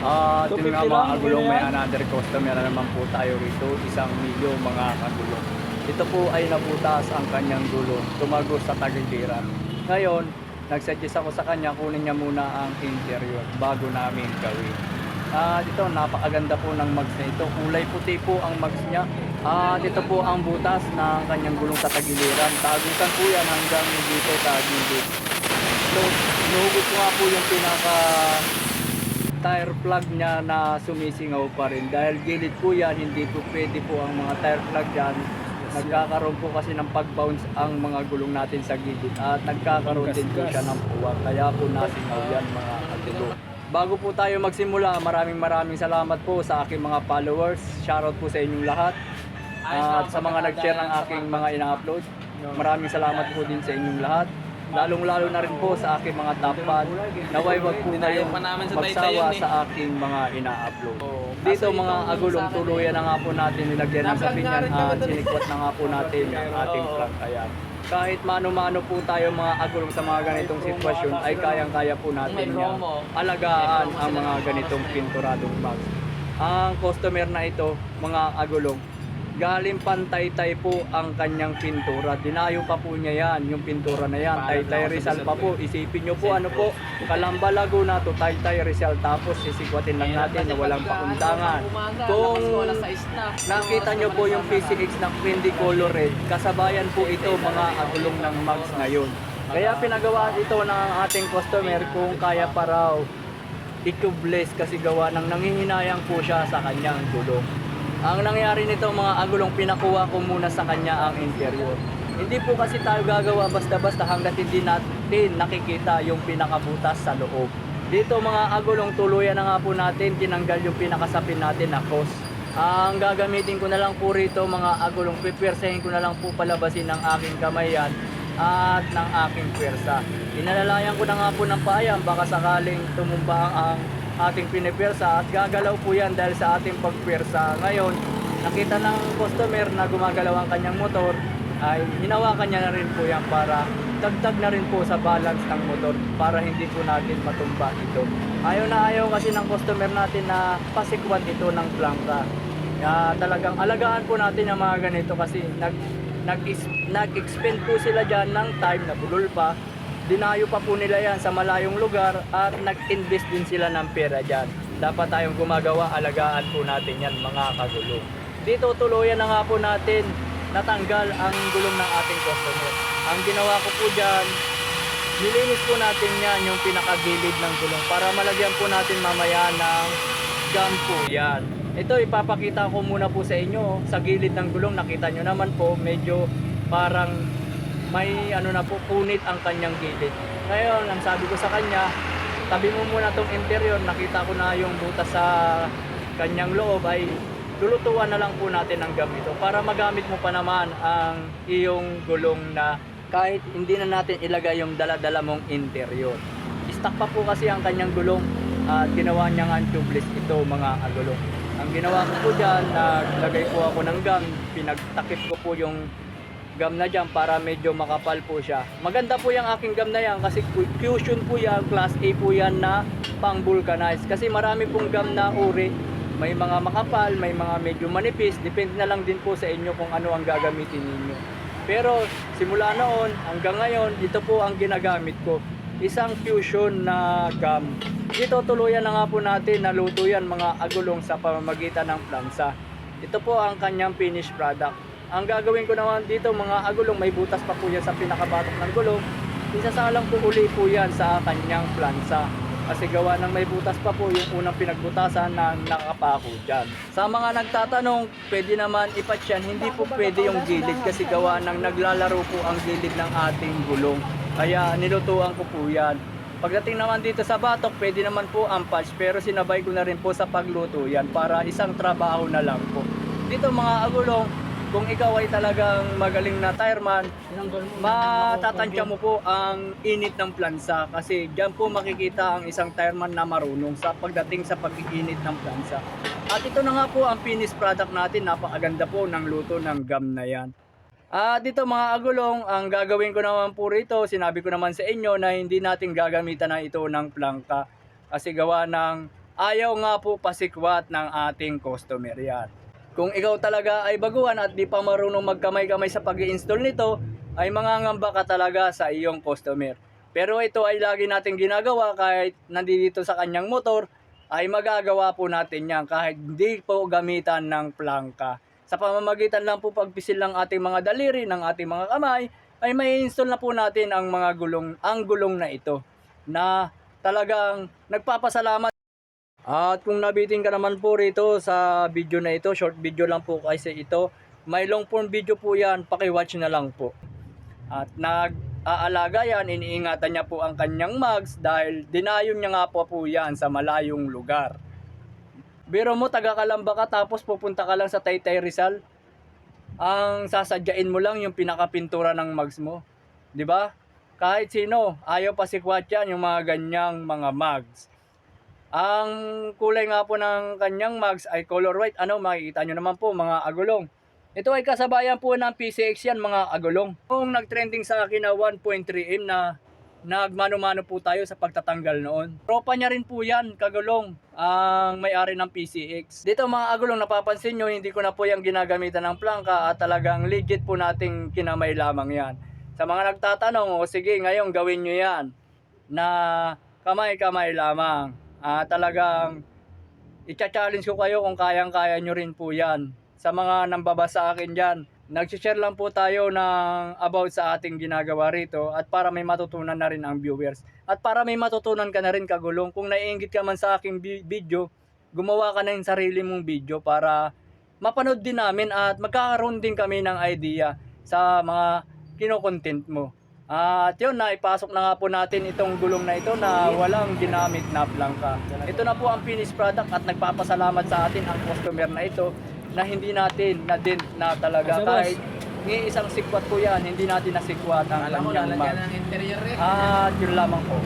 Ah, uh, 250 nga lang, mga kagulong, may another customer na naman po tayo rito, isang milyo mga kagulong. Ito po ay nabutas ang kanyang gulong, tumagos sa tagiliran. Ngayon, nagsuggest ako sa kanya, kunin niya muna ang interior bago namin gawin. Ah, dito napakaganda po ng mags na ito. Kulay puti po ang mags niya. Ah, dito po ang butas ng kanyang gulong sa tagiliran. Tagusan po yan hanggang dito sa gilid. So, inuhugot ko nga po yung pinaka tire plug niya na sumisingaw pa rin. Dahil gilid po yan, hindi po pwede po ang mga tire plug dyan. Nagkakaroon po kasi ng pag-bounce ang mga gulong natin sa gilid at nagkakaroon din po siya ng puwak. Kaya po nasingaw yan mga katulo. Bago po tayo magsimula, maraming maraming salamat po sa aking mga followers. Shoutout po sa inyong lahat. At sa mga nag-share ng aking mga ina-upload. Maraming salamat po din sa inyong lahat. Lalong-lalo na rin po sa aking mga top fan. Naway wag po kayong sa magsawa yun eh. sa aking mga ina-upload. Dito mga agulong sa tuluyan na nga po natin nilagyan ng sapinyan kami at sinikwat na nga po natin ang ating plug. Ayan. Kahit mano-mano po tayo mga agulong sa mga ganitong sitwasyon ay kayang-kaya po natin yan. Alagaan ang mga ng ganitong pinturadong bags. Ang customer na ito, mga agulong, galing pantay-tay po ang kanyang pintura. Dinayo pa po niya yan, yung pintura na yan. Taytay sa Rizal pa po. Isipin nyo po ano po, Kalamba Laguna to Taytay Rizal. Tapos sisikwatin lang natin na walang pakundangan. Kung nakita nyo po yung PCX na Quindy Color Red, kasabayan po ito mga agulong ng mags ngayon. Kaya pinagawa ito ng ating customer kung kaya pa raw i-tubeless kasi gawa ng nangihinayang po siya sa kanyang gulong. Ang nangyari nito mga agulong pinakuha ko muna sa kanya ang interior. Hindi po kasi tayo gagawa basta-basta hanggat hindi natin nakikita yung pinakabutas sa loob. Dito mga agulong tuluyan na nga po natin tinanggal yung pinakasapin natin na cross. Ang gagamitin ko na lang po rito mga agulong pipwersahin ko na lang po palabasin ng aking kamay at ng aking pwersa. Inalalayan ko na nga po ng payam baka sakaling tumumba ang ating pinipwersa at gagalaw po yan dahil sa ating pagpwersa. Ngayon, nakita ng customer na gumagalaw ang kanyang motor ay hinawakan niya na rin po yan para dagdag na rin po sa balance ng motor para hindi po natin matumba ito. Ayaw na ayaw kasi ng customer natin na pasikwan ito ng plangka. Kaya talagang alagaan po natin ang mga ganito kasi nag nag nag-expend po sila diyan ng time na bulol pa. Dinayo pa po nila yan sa malayong lugar at nag-invest din sila ng pera diyan. Dapat tayong gumagawa, alagaan po natin yan mga kagulong. Dito tuluyan na nga po natin natanggal ang gulong ng ating customer. Ang ginawa ko po diyan, nilinis po natin yan yung pinakagilid ng gulong para malagyan po natin mamaya ng gum po yan. Ito ipapakita ko muna po sa inyo sa gilid ng gulong nakita nyo naman po medyo parang may ano na po punit ang kanyang gilid. Ngayon ang sabi ko sa kanya tabi mo muna tong interior nakita ko na yung butas sa kanyang loob ay lulutuan na lang po natin ang gum ito para magamit mo pa naman ang iyong gulong na kahit hindi na natin ilagay yung dala-dala mong interior. Stock pa po kasi ang kanyang gulong at ginawa niya nga tubeless ito mga agulong. Ang ginawa ko po dyan, naglagay po ako ng gum, pinagtakip ko po yung gum na dyan para medyo makapal po siya. Maganda po yung aking gum na yan kasi fusion po yan, class A po yan na pang vulcanize. Kasi marami pong gum na uri, may mga makapal, may mga medyo manipis, depende na lang din po sa inyo kung ano ang gagamitin ninyo. Pero simula noon hanggang ngayon, ito po ang ginagamit ko. Isang fusion na gum. Ito tuluyan na nga po natin, naluto yan mga agulong sa pamamagitan ng plansa. Ito po ang kanyang finished product. Ang gagawin ko naman dito mga agulong, may butas pa po yan sa pinakabatok ng gulong. Isasalang po uli po yan sa kanyang plansa. Kasi gawa ng may butas pa po yung unang pinagbutasan na nakapako dyan. Sa mga nagtatanong, pwede naman ipat yan. Hindi po pwede yung gilid kasi gawa ng naglalaro po ang gilid ng ating gulong. Kaya nilutuan ko po yan. Pagdating naman dito sa batok, pwede naman po ang patch pero sinabay ko na rin po sa pagluto yan para isang trabaho na lang po. Dito mga agulong, kung ikaw ay talagang magaling na tireman, matatansya mo po ang init ng plansa kasi diyan po makikita ang isang tireman na marunong sa pagdating sa pag-iinit ng plansa. At ito na nga po ang finished product natin, napakaganda po ng luto ng gum na yan. Ah, dito mga agulong, ang gagawin ko naman po rito, sinabi ko naman sa inyo na hindi natin gagamitan na ito ng plangka kasi gawa ng ayaw nga po pasikwat ng ating customer yan. Kung ikaw talaga ay baguhan at di pa marunong magkamay-kamay sa pag install nito, ay mangangamba ka talaga sa iyong customer. Pero ito ay lagi natin ginagawa kahit nandito sa kanyang motor, ay magagawa po natin yan kahit hindi po gamitan ng plangka. Sa pamamagitan lang po pagpisil ng ating mga daliri, ng ating mga kamay, ay may install na po natin ang mga gulong, ang gulong na ito na talagang nagpapasalamat at kung nabitin ka naman po rito sa video na ito, short video lang po kasi ito, may long form video po yan, pakiwatch na lang po. At nag-aalaga yan, iniingatan niya po ang kanyang mags dahil dinayon niya nga po po yan sa malayong lugar. Biro mo, taga Kalamba ka tapos pupunta ka lang sa Taytay Rizal. Ang sasadyain mo lang yung pinakapintura ng mags mo. 'Di ba? Kahit sino, ayaw pa si yan yung mga ganyang mga mags. Ang kulay nga po ng kanyang mags ay color white. Ano, makikita nyo naman po mga agulong. Ito ay kasabayan po ng PCX yan mga agulong. Kung nag-trending sa akin na 1.3M na nagmano-mano po tayo sa pagtatanggal noon. Tropa niya rin po yan, kagulong, ang may-ari ng PCX. Dito mga agulong, napapansin nyo, hindi ko na po yung ginagamitan ng plangka at talagang legit po nating kinamay lamang yan. Sa mga nagtatanong, o sige, ngayon gawin nyo yan na kamay-kamay lamang. Ah, talagang i-challenge ko kayo kung kayang-kaya nyo rin po yan. Sa mga nambabasa akin dyan, nag-share lang po tayo ng about sa ating ginagawa rito at para may matutunan na rin ang viewers. At para may matutunan ka na rin kagulong, kung naiingit ka man sa aking video, gumawa ka na yung sarili mong video para mapanood din namin at magkakaroon din kami ng idea sa mga kinokontent mo. At yun, naipasok na nga po natin itong gulong na ito na walang ginamit na plangka. Ito na po ang finished product at nagpapasalamat sa atin ang customer na ito na hindi natin na din na talaga kahit ng isang sikwat po yan, hindi natin nasikwat ang Alam mo, kanyang lalagyan mag. ng interior eh. At yun lamang po.